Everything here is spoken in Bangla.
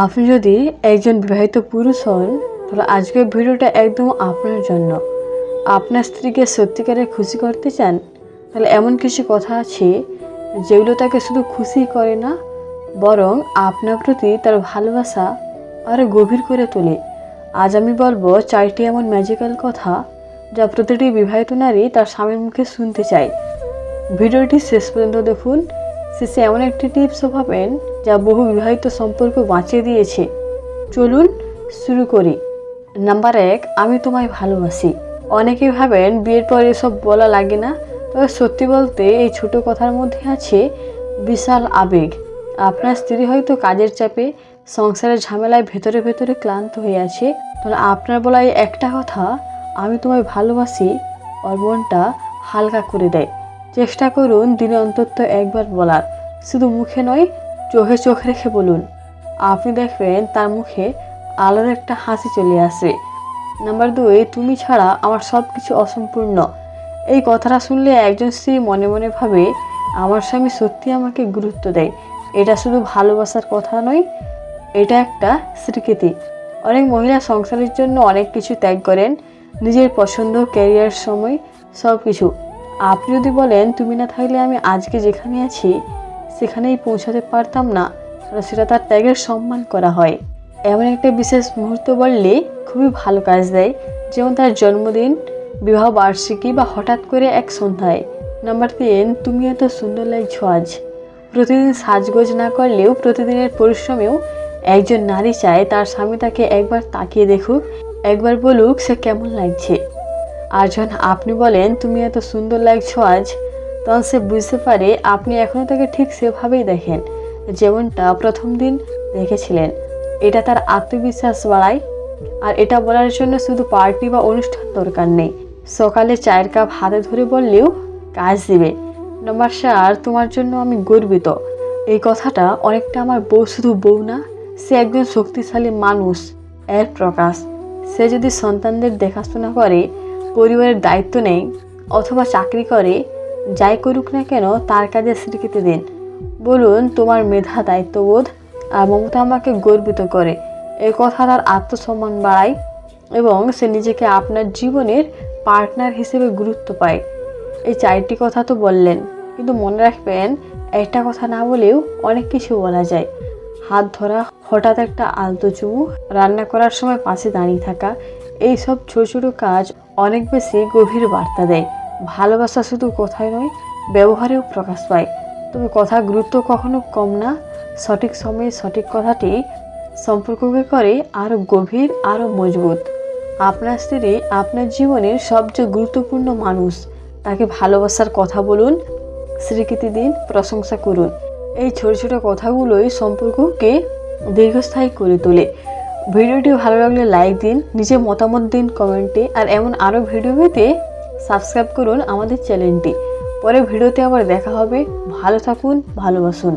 আপনি যদি একজন বিবাহিত পুরুষ হন, তাহলে আজকের ভিডিওটা একদম আপনার জন্য। আপনার স্ত্রীকে সত্যিকারে খুশি করতে চান, তাহলে এমন কিছু কথা আছে যেগুলো তাকে শুধু খুশি করে না, বরং আপনার প্রতি তার ভালোবাসা আরও গভীর করে তোলে। আজ আমি বলব, চারটি এমন ম্যাজিক্যাল কথা যা প্রতিটি বিবাহিত নারী তার স্বামীর মুখে শুনতে চায়। ভিডিওটি শেষ পর্যন্ত দেখুন। শেষে এমন একটি টিপসও পাবেন যা বহু বিবাহিত সম্পর্ক বাঁচিয়ে দিয়েছে। চলুন শুরু করি। নাম্বার এক, আমি তোমায় ভালোবাসি। অনেকেই ভাবেন বিয়ের পর এসব বলা লাগে না, তবে সত্যি বলতে এই ছোট কথার মধ্যে আছে বিশাল আবেগ। আপনার স্ত্রী হয়তো কাজের চাপে, সংসারের ঝামেলায় ভেতরে ভেতরে ক্লান্ত হয়ে আছে। তাহলে আপনার বলা এই একটা কথা, আমি তোমায় ভালোবাসি, ওর মনটা হালকা করে দেয়। চেষ্টা করুন দিনে অন্তত একবার বলার। শুধু মুখে নয়, চোখে চোখ রেখে বলুন। আপনি দেখবেন তার মুখে আলাদা একটা হাসি চলে আসে। নাম্বার দুই, তুমি ছাড়া আমার সব কিছু অসম্পূর্ণ। এই কথাটা শুনলে একজন স্ত্রী মনে মনে ভাবে, আমার স্বামী সত্যি আমাকে গুরুত্ব দেয়। এটা শুধু ভালোবাসার কথা নয়, এটা একটা স্বীকৃতি। অনেক মহিলা সংসারের জন্য অনেক কিছু ত্যাগ করেন। নিজের পছন্দ, ক্যারিয়ার, সময় সব কিছু আপনি যদি বলেন, তুমি না থাকলে আমি আজকে যেখানে আছি, সেখানেই পৌঁছাতে পারতাম না সেটা তার ত্যাগের সম্মান করা হয়। এমন একটা বিশেষ মুহূর্ত বললে খুবই ভালো কাজ দেয়, যেমন তার জন্মদিন, বিবাহ বার্ষিকী বা হঠাৎ করে এক সন্ধ্যায়। নাম্বার তিন, তুমি এত সুন্দর লাগছো আজ। প্রতিদিন সাজগোজ না করলেও প্রতিদিনের পরিশ্রমেও একজন নারী চায় তার স্বামী তাকে একবার তাকিয়ে দেখুক, একবার বলুক সে কেমন লাগছে। আর যখন আপনি বলেন, তুমি এত সুন্দর লাগছো আজ। তখন সে বুঝতে পারে আপনি এখনও তাকে ঠিক সেভাবেই দেখেন। যেমনটা প্রথম দিন দেখেছিলেন। এটা তার আত্মবিশ্বাস বাড়ায়। আর এটা বলার জন্য শুধু পার্টি বা অনুষ্ঠান দরকার নেই। সকালে চায়ের কাপ হাতে ধরে বললেও কাজ দিবে। নম্বর চার, তোমার জন্য আমি গর্বিত। এই কথাটা অনেকটা আমার বউ, শুধু বউ না, সে একজন শক্তিশালী মানুষ এর প্রকাশ। সে যদি সন্তানদের দেখাশোনা করে পরিবারের দায়িত্ব নেই অথবা চাকরি করে, যাই করুক না কেন তার কাজে স্বীকৃতি দিন। বলুন, তোমার মেধা, দায়িত্ববোধ আর মমতা আমাকে গর্বিত করে। এই কথা তার আত্মসম্মান বাড়ায় এবং সে নিজেকে আপনার জীবনের পার্টনার হিসেবে গুরুত্ব পায়। এই চারটি কথা তো বললেন, কিন্তু মনে রাখবেন, একটা কথা না বলেও অনেক কিছু বলা যায়। হাত ধরা, হঠাৎ একটা আলতো চুমু, রান্না করার সময় পাশে দাঁড়িয়ে থাকা এই সব ছোটো ছোটো কাজ অনেক বেশি গভীর বার্তা দেয়। ভালোবাসা শুধু কথায় নয়, ব্যবহারেও প্রকাশ পায়। তবে কথা গুরুত্ব কখনো কম না, সঠিক সময়ে সঠিক কথাটি সম্পর্ককে করে আরও গভীর আরও মজবুত। আপনার স্ত্রী আপনার জীবনের সবচেয়ে গুরুত্বপূর্ণ মানুষ। তাকে ভালোবাসার কথা বলুন, স্বীকৃতি দিন, প্রশংসা করুন। এই ছোট ছোট কথাগুলোই সম্পর্ককে দীর্ঘস্থায়ী করে তোলে। ভিডিওটি ভালো লাগলে লাইক দিন, নিজের মতামত দিন কমেন্টে আর এমন আরও ভিডিও পেতে সাবস্ক্রাইব করুন আমাদের চ্যানেলটি পরে ভিডিওতে আবার দেখা হবে। ভালো থাকুন, ভালোবাসুন।